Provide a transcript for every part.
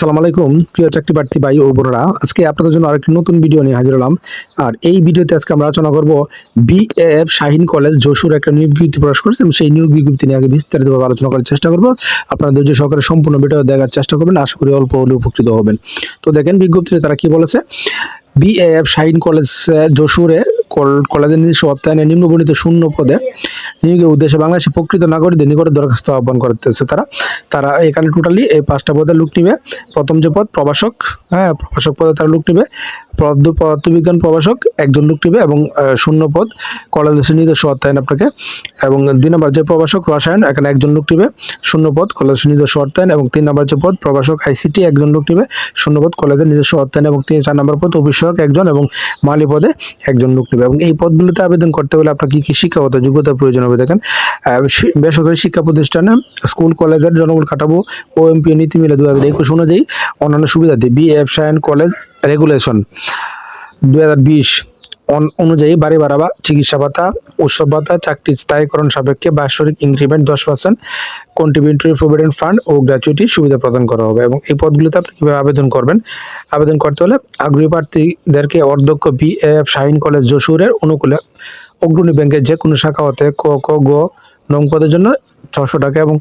আসসালামু আলাইকুম। প্রিয় চাকরি প্রার্থী ভাই ও বোনেরা, আজকে আপনাদের জন্য আরেকটি নতুন ভিডিও নিয়ে হাজির হলাম। আর এই ভিডিওতে আজকে আমরা আলোচনা করব বিএএফ শাহিন কলেজ যশোর একটা নিয়োগ বিজ্ঞপ্তি প্রকাশ করেছে এবং সেই নিয়োগ বিজ্ঞপ্তি নিয়ে আগে বিস্তারিতভাবে আলোচনা করার চেষ্টা করব। আপনারা ধৈর্য সহকারে সম্পূর্ণ ভিডিও দেখার চেষ্টা করবেন। আশা করি অল্প হলে উপকৃত হবেন। তো দেখেন বিজ্ঞপ্তিতে তারা কি বলেছে? বিএএফ শাহিন কলেজ যশোরে কলেজের নিজস্ব অর্থায়নে নিম্নবর্ণিত শূন্য পদে নিয়োগের উদ্দেশ্যে বাংলাদেশের প্রকৃত নাগরিকদের নিকটে দরখাস্ত আহ্বান করতেছে তারা। তারা এখানে টোটালি এই পাঁচটা পদে লুক নিবে। প্রথম যে পদ প্রবাসক হ্যাঁ প্রবাসক পদে তারা লুক নিবে। পদার্থ পদার্থবিজ্ঞান প্রভাষক, একজন লোক নিবে এবং শূন্য পদ কলেজের নিজস্ব অর্থায়ন আপনাকে। এবং দুই নম্বর যে প্রভাষক রসায়ন, এখানে একজন লোক নিবে শূন্য পদ কলেজের নিজস্ব অর্থায়ন, এবং তিন নম্বর যে পদ, প্রভাষক আইসিটি, একজন লোক নিবে শূন্য পদ কলেজের নিজস্ব অর্থায়ন, এবং তিন, চার নম্বর পদ, অভিষেক একজন, এবং মালি পদে একজন লোক নেবে এবং এই পদগুলোতে আবেদন করতে হলে আপনার কী কী শিক্ষাগত যোগ্যতার প্রয়োজন হবে দেখেন। বেসরকারি শিক্ষা প্রতিষ্ঠানে স্কুল, কলেজের জনবল কাঠামো ও এমপি নীতি মিলে দু হাজার একুশ অনুযায়ী অন্যান্য B F, Shaheen college regulation দু হাজার বিশ অনুযায়ী বাড়ি ভাড়া বা চিকিৎসা ভাতা, উৎসব ভাতা, চাকরি স্থায়ীকরণ সাপেক্ষে বাৎসরিক ইনক্রিমেন্ট দশ পার্সেন্ট কন্ট্রিবিউটরি প্রভিডেন্ট ফান্ড ও গ্র্যাচুইটি সুবিধা প্রদান করা হবে এবং এই পদগুলোতে আপনি কীভাবে আবেদন করবেন? আবেদন করতে হলে আগ্রহী প্রার্থীদেরকে অধ্যক্ষ বি এফ শাহিন কলেজ, যশোরের অনুকূলে অগ্রণী ব্যাংকের যে কোনো শাখা হতে ক ক, গ, নং পদের জন্য ছশো টাকা এবং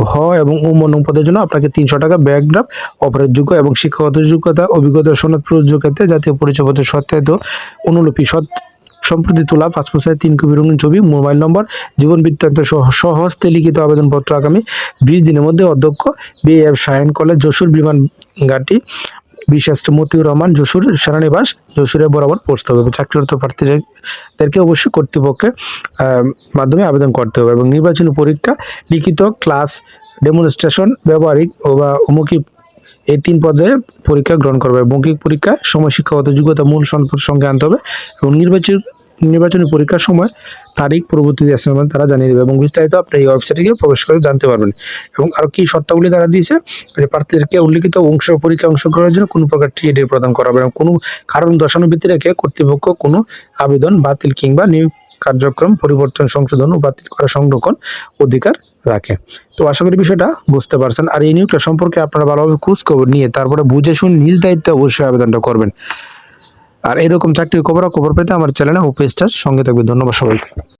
ঘ এবং উম পদের জন্য আপনাকে তিনশো টাকা ব্যাকড্রাফ অপরাধ যোগ্য এবং শিক্ষাগত যোগ্যতা, অভিজ্ঞতা সনদ প্রযোজ্য ক্ষেত্রে জাতীয় পরিচয়পত্র, সত্যায়িত, অনুলিপি, সৎ সম্প্রতি তোলা পাসপোর্ট সাইজ তিন কপি রঙিন ছবি, মোবাইল নম্বর, জীবন বৃত্তান্ত সহ সহস্তে লিখিত আবেদনপত্র আগামী বিশ দিনের মধ্যে অধ্যক্ষ B F Shahin college, Jashore বিমান ঘাটি বিশেষ মতিউর রহমান যশোর সেনানিবাস যশোরে বরাবর পৌঁছতে হবে। চাকরিরত প্রার্থীদেরকে অবশ্যই কর্তৃপক্ষের মাধ্যমে আবেদন করতে হবে এবং নির্বাচনী পরীক্ষা, লিখিত ক্লাস, ডেমনস্ট্রেশন, ব্যবহারিক বা অমুকি এই তিন পর্যায়ে পরীক্ষা গ্রহণ করবে। মৌখিক পরীক্ষা সময় শিক্ষাগত যোগ্যতা মূল সম্পদ সঙ্গে আনতে হবে এবং নির্বাচন নির্বাচনী পরীক্ষার সময় তারিখ, পরবর্তী অ্যাসাইনমেন্ট তারা জানিয়ে দেবে এবং বিস্তারিত আপনি এই ওয়েবসাইটে গিয়ে প্রবেশ করে জানতে পারবেন। এবং আরও কি শর্তাবলী তারা দিয়েছে? যে প্রার্থীদেরকে উল্লিখিত অংশ পরীক্ষা অংশগ্রহণের জন্য কোনো প্রকার টিএডি প্রদান করা হবে এবং কোনো কারণ দর্শানোর ভিত্তি রেখে কর্তৃপক্ষ কোনো আবেদন বাতিল কিংবা নিয়োগ কার্যক্রম পরিবর্তন, সংশোধন ও বাতিল করা সংরক্ষণ অধিকার রাখে। তো আশা করি বিষয়টা বুঝতে পারছেন। আর এই নিয়োগটা সম্পর্কে আপনারা ভালোভাবে খোঁজ খবর নিয়ে তারপরে বুঝে শুনে নিজ দায়িত্বে অবশ্যই আবেদনটা করবেন। আর এরকম চাকরির খবর খবর পেতে আমার চ্যানেলে ও পেজটার সঙ্গে থাকবে। ধন্যবাদ সবাইকে।